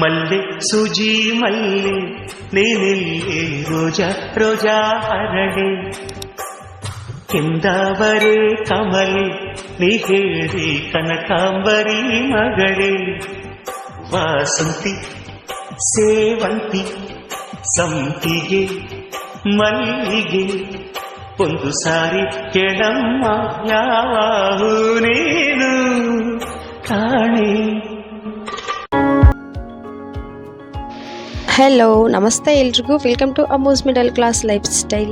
ಮಲ್ಲೆ ಸುಜಿ ಮಲ್ಲೆ ನೀನಿಲ್ಲಿ ರೋಜಾ ರೋಜಾ ಹರಳೆ ಕೆಂದಾವರೆ ಕಮಲೆ ನೀ ಹೇಳಿ ಕನಕಾಂಬರಿ ಮಗಳೇ ವಾಸಂತಿ ಸೇವಂತಿ ಸಂಪಿಗೆ ಮಲ್ಲಿಗೆ ಒಂದು ಸಾರಿ ಕೆಳಮ್ಮ ಯಾವ ನೀನು ಕಾಣೆ ಹಲೋ ನಮಸ್ತೆ ಎಲ್ರಿಗೂ. Welcome to ಅಮೂಸ್ middle class lifestyle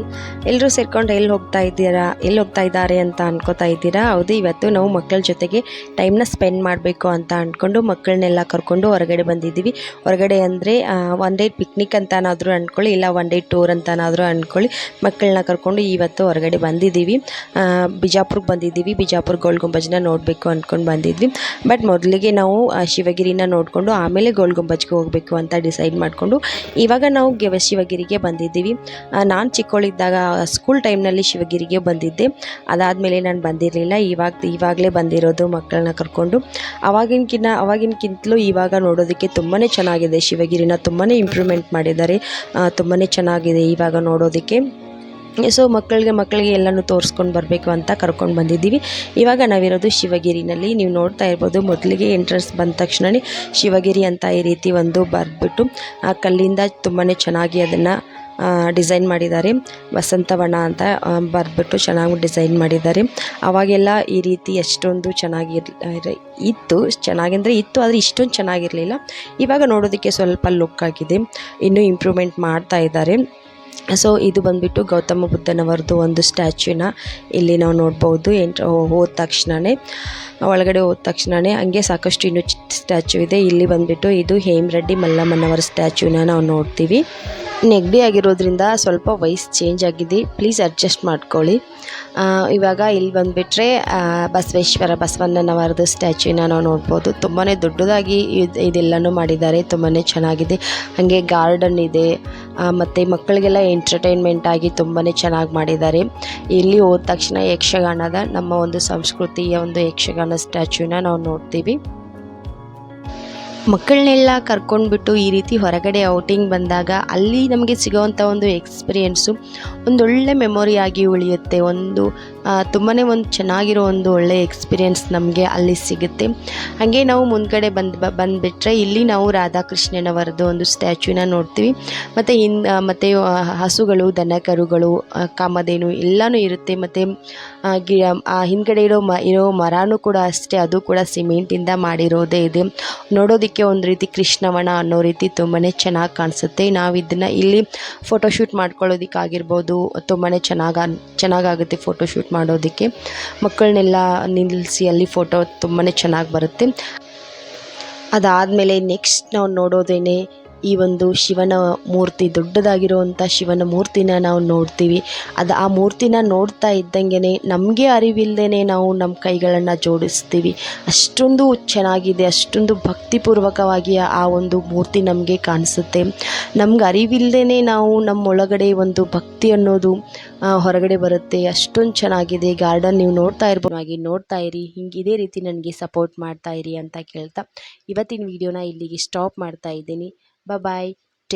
ಎಲ್ಲರೂ ಸೇರ್ಕೊಂಡು ಎಲ್ಲಿ ಹೋಗ್ತಾ ಇದ್ದೀರಾ? ಎಲ್ಲಿ ಹೋಗ್ತಾ ಇದ್ದಾರೆ ಅಂತ ಅನ್ಕೋತಾ ಇದ್ದೀರಾ? ಹೌದು, ಇವತ್ತು ನಾವು ಮಕ್ಕಳ ಜೊತೆಗೆ ಟೈಮ್ನ ಸ್ಪೆಂಡ್ ಮಾಡಬೇಕು ಅಂತ ಅಂದ್ಕೊಂಡು ಮಕ್ಕಳನ್ನೆಲ್ಲ ಕರ್ಕೊಂಡು ಹೊರಗಡೆ ಬಂದಿದ್ದೀವಿ. ಹೊರಗಡೆ ಅಂದರೆ ಒನ್ ಡೇ ಪಿಕ್ನಿಕ್ ಅಂತನಾದರೂ ಅಂದ್ಕೊಳ್ಳಿ ಇಲ್ಲ ಒನ್ ಡೇ ಟೂರ್ ಅಂತನಾದರೂ ಅಂದ್ಕೊಳ್ಳಿ ಮಕ್ಕಳನ್ನ ಕರ್ಕೊಂಡು ಇವತ್ತು ಹೊರಗಡೆ ಬಂದಿದ್ದೀವಿ. ಬಿಜಾಪುರ್ಗೆ ಬಂದಿದ್ದೀವಿ. ಬಿಜಾಪುರ ಗೋಲ್ ಗುಂಬಜ್ನ ನೋಡಬೇಕು ಅಂದ್ಕೊಂಡು ಬಂದಿದ್ವಿ. ಬಟ್ ಮೊದಲಿಗೆ ನಾವು ಶಿವಗಿರಿನ ನೋಡಿಕೊಂಡು ಆಮೇಲೆ ಗೋಲ್ ಗುಂಬಜ್ಗೆ ಹೋಗಬೇಕು ಅಂತ ಡಿಸೈಡ್ ಮಾಡಿಕೊಂಡು ಇವಾಗ ನಾವು ಗೆ ಶಿವಗಿರಿಗೆ ಬಂದಿದ್ದೀವಿ. ನಾನು ಚಿಕ್ಕವಳಿದ್ದಾಗ ಸ್ಕೂಲ್ ಟೈಮ್ನಲ್ಲಿ ಶಿವಗಿರಿಗೆ ಬಂದಿದ್ದೆ. ಅದಾದಮೇಲೆ ನಾನು ಬಂದಿರಲಿಲ್ಲ. ಇವಾಗ ಇವಾಗಲೇ ಬಂದಿರೋದು ಮಕ್ಕಳನ್ನ ಕರ್ಕೊಂಡು. ಅವಾಗಿನಕಿನ್ನ ಅವಾಗಿನಕ್ಕಿಂತಲೂ ಇವಾಗ ನೋಡೋದಕ್ಕೆ ತುಂಬಾ ಚೆನ್ನಾಗಿದೆ. ಶಿವಗಿರಿನ ತುಂಬಾ ಇಂಪ್ರೂವ್ಮೆಂಟ್ ಮಾಡಿದ್ದಾರೆ. ತುಂಬಾ ಚೆನ್ನಾಗಿದೆ ಇವಾಗ ನೋಡೋದಕ್ಕೆ. ಸೊ ಮಕ್ಕಳಿಗೆ ಮಕ್ಕಳಿಗೆ ಎಲ್ಲನೂ ತೋರಿಸ್ಕೊಂಡು ಬರಬೇಕು ಅಂತ ಕರ್ಕೊಂಡು ಬಂದಿದ್ದೀವಿ. ಇವಾಗ ನಾವಿರೋದು ಶಿವಗಿರಿನಲ್ಲಿ. ನೀವು ನೋಡ್ತಾ ಇರ್ಬೋದು, ಮೊದಲಿಗೆ ಎಂಟ್ರೆನ್ಸ್ ಬಂದ ತಕ್ಷಣವೇ ಶಿವಗಿರಿ ಅಂತ ಈ ರೀತಿ ಒಂದು ಬರೆದ್ಬಿಟ್ಟು, ಆ ಕಲ್ಲಿಂದ ತುಂಬಾ ಚೆನ್ನಾಗಿ ಅದನ್ನು ಡಿಸೈನ್ ಮಾಡಿದ್ದಾರೆ. ವಸಂತವನ ಅಂತ ಬರೆದ್ಬಿಟ್ಟು ಚೆನ್ನಾಗಿ ಡಿಸೈನ್ ಮಾಡಿದ್ದಾರೆ. ಅವಾಗೆಲ್ಲ ಈ ರೀತಿ ಎಷ್ಟೊಂದು ಚೆನ್ನಾಗಿರ್ ಇತ್ತು. ಚೆನ್ನಾಗೆಂದರೆ ಇತ್ತು, ಆದರೆ ಇಷ್ಟೊಂದು ಚೆನ್ನಾಗಿರಲಿಲ್ಲ. ಇವಾಗ ನೋಡೋದಕ್ಕೆ ಸ್ವಲ್ಪ ಲುಕ್ ಆಗಿದೆ. ಇನ್ನೂ ಇಂಪ್ರೂವ್ಮೆಂಟ್ ಮಾಡ್ತಾ ಇದ್ದಾರೆ. ಸೊ ಇದು ಬಂದ್ಬಿಟ್ಟು ಗೌತಮ ಬುದ್ಧನವರದ್ದು ಒಂದು ಸ್ಟ್ಯಾಚ್ಯೂನ ಇಲ್ಲಿ ನಾವು ನೋಡ್ಬೋದು. ಎಂಟ್ರ್ ಹೋದ ತಕ್ಷಣವೇ ಒಳಗಡೆ ಹೋದ ತಕ್ಷಣವೇ ಹಂಗೆ ಸಾಕಷ್ಟು ಇನ್ನೂ ಸ್ಟ್ಯಾಚ್ಯೂ ಇದೆ. ಇಲ್ಲಿ ಬಂದ್ಬಿಟ್ಟು ಇದು ಹೇಮರೆಡ್ಡಿ ಮಲ್ಲಮ್ಮನವರ ಸ್ಟ್ಯಾಚ್ಯೂನ ನಾವು ನೋಡ್ತೀವಿ. ನೆಗಡಿ ಆಗಿರೋದ್ರಿಂದ ಸ್ವಲ್ಪ ವಯಸ್ಸು ಚೇಂಜ್ ಆಗಿದೆ. ಪ್ಲೀಸ್ ಅಡ್ಜಸ್ಟ್ ಮಾಡ್ಕೊಳ್ಳಿ. ಇವಾಗ ಇಲ್ಲಿ ಬಂದುಬಿಟ್ರೆ ಬಸವೇಶ್ವರ ಬಸವಣ್ಣನವರದ ಸ್ಟ್ಯಾಚ್ಯೂನ ನಾವು ನೋಡ್ಬೋದು. ತುಂಬಾ ದೊಡ್ಡದಾಗಿ ಇದು, ಇದೆಲ್ಲನೂ ಮಾಡಿದ್ದಾರೆ. ತುಂಬಾ ಚೆನ್ನಾಗಿದೆ. ಹಾಗೆ ಗಾರ್ಡನ್ ಇದೆ. ಮತ್ತು ಮಕ್ಕಳಿಗೆಲ್ಲ ಎಂಟರ್ಟೈನ್ಮೆಂಟ್ ಆಗಿ ತುಂಬಾ ಚೆನ್ನಾಗಿ ಮಾಡಿದ್ದಾರೆ. ಇಲ್ಲಿ ಹೋದ ತಕ್ಷಣ ಯಕ್ಷಗಾನದ ನಮ್ಮ ಒಂದು ಸಂಸ್ಕೃತಿಯ ಒಂದು ಯಕ್ಷಗಾನ ಸ್ಟ್ಯಾಚ್ಯೂನ ನಾವು ನೋಡ್ತೀವಿ. ಮಕ್ಕಳನ್ನೆಲ್ಲ ಕರ್ಕೊಂಡ್ಬಿಟ್ಟು ಈ ರೀತಿ ಹೊರಗಡೆ ಔಟಿಂಗ್ ಬಂದಾಗ ಅಲ್ಲಿ ನಮಗೆ ಸಿಗೋವಂಥ ಒಂದು ಎಕ್ಸ್ಪೀರಿಯೆನ್ಸು ಒಂದೊಳ್ಳೆ ಮೆಮೊರಿಯಾಗಿ ಉಳಿಯುತ್ತೆ. ಒಂದು ತುಂಬಾ ಒಂದು ಚೆನ್ನಾಗಿರೋ ಒಂದು ಒಳ್ಳೆ ಎಕ್ಸ್ಪೀರಿಯೆನ್ಸ್ ನಮಗೆ ಅಲ್ಲಿ ಸಿಗುತ್ತೆ. ಹಾಗೆ ನಾವು ಮುಂದ್ಗಡೆ ಬಂದು ಬಂದುಬಿಟ್ರೆ ಇಲ್ಲಿ ನಾವು ರಾಧಾಕೃಷ್ಣನವರದ್ದು ಒಂದು ಸ್ಟ್ಯಾಚ್ಯೂನ ನೋಡ್ತೀವಿ. ಮತ್ತು ಹಿನ್ ಮತ್ತು ಹಸುಗಳು ದನ ಕರುಗಳು ಕಾಮಧೇನು ಎಲ್ಲನೂ ಇರುತ್ತೆ. ಮತ್ತು ಗಿ ಹಿಂದ್ಗಡೆ ಇರೋ ಮ, ಇರೋ ಮರನೂ ಕೂಡ ಅಷ್ಟೇ, ಅದು ಕೂಡ ಸಿಮೆಂಟಿಂದ ಮಾಡಿರೋದೇ ಇದೆ. ನೋಡೋದಕ್ಕೆ ಒಂದು ರೀತಿ ಕೃಷ್ಣವಣ ಅನ್ನೋ ರೀತಿ ತುಂಬಾ ಚೆನ್ನಾಗಿ ಕಾಣಿಸುತ್ತೆ. ನಾವು ಇದನ್ನು ಇಲ್ಲಿ ಫೋಟೋಶೂಟ್ ಮಾಡ್ಕೊಳ್ಳೋದಕ್ಕಾಗಿರ್ಬೋದು ತುಂಬಾ ಚೆನ್ನಾಗಿ ಚೆನ್ನಾಗಾಗುತ್ತೆ ಫೋಟೋಶೂಟ್ ಮಾಡೋದಕ್ಕೆ. ಮಕ್ಕಳನ್ನೆಲ್ಲ ನಿಲ್ಲಿಸಿ ಅಲ್ಲಿ ಫೋಟೋ ತುಂಬಾ ಚೆನ್ನಾಗಿ ಬರುತ್ತೆ. ಅದಾದಮೇಲೆ ನೆಕ್ಸ್ಟ್ ನಾವು ನೋಡೋದೇನೆ ಈ ಒಂದು ಶಿವನ ಮೂರ್ತಿ ದೊಡ್ಡದಾಗಿರುವಂಥ ಶಿವನ ಮೂರ್ತಿನ ನಾವು ನೋಡ್ತೀವಿ. ಅದು ಆ ಮೂರ್ತಿನ ನೋಡ್ತಾ ಇದ್ದಂಗೆ ನಮಗೆ ಅರಿವಿಲ್ಲದೇ ನಾವು ನಮ್ಮ ಕೈಗಳನ್ನು ಜೋಡಿಸ್ತೀವಿ. ಅಷ್ಟೊಂದು ಚೆನ್ನಾಗಿದೆ, ಅಷ್ಟೊಂದು ಭಕ್ತಿಪೂರ್ವಕವಾಗಿ ಆ ಒಂದು ಮೂರ್ತಿ ನಮಗೆ ಕಾಣಿಸುತ್ತೆ. ನಮ್ಗೆ ಅರಿವಿಲ್ಲದೇ ನಾವು ನಮ್ಮೊಳಗಡೆ ಒಂದು ಭಕ್ತಿ ಅನ್ನೋದು ಹೊರಗಡೆ ಬರುತ್ತೆ. ಅಷ್ಟೊಂದು ಚೆನ್ನಾಗಿದೆ. ಗಾರ್ಡನ್ ನೀವು ನೋಡ್ತಾ ಇರ್ಬೋದು. ಹಾಗೆ ನೋಡ್ತಾ ಇರಿ. ಹಿಂಗೆ ಇದೇ ರೀತಿ ನನಗೆ ಸಪೋರ್ಟ್ ಮಾಡ್ತಾ ಇರಿ ಅಂತ ಕೇಳ್ತಾ ಇವತ್ತಿನ ವಿಡಿಯೋನ ಇಲ್ಲಿಗೆ ಸ್ಟಾಪ್ ಮಾಡ್ತಾ ಇದ್ದೀನಿ. Bye-bye.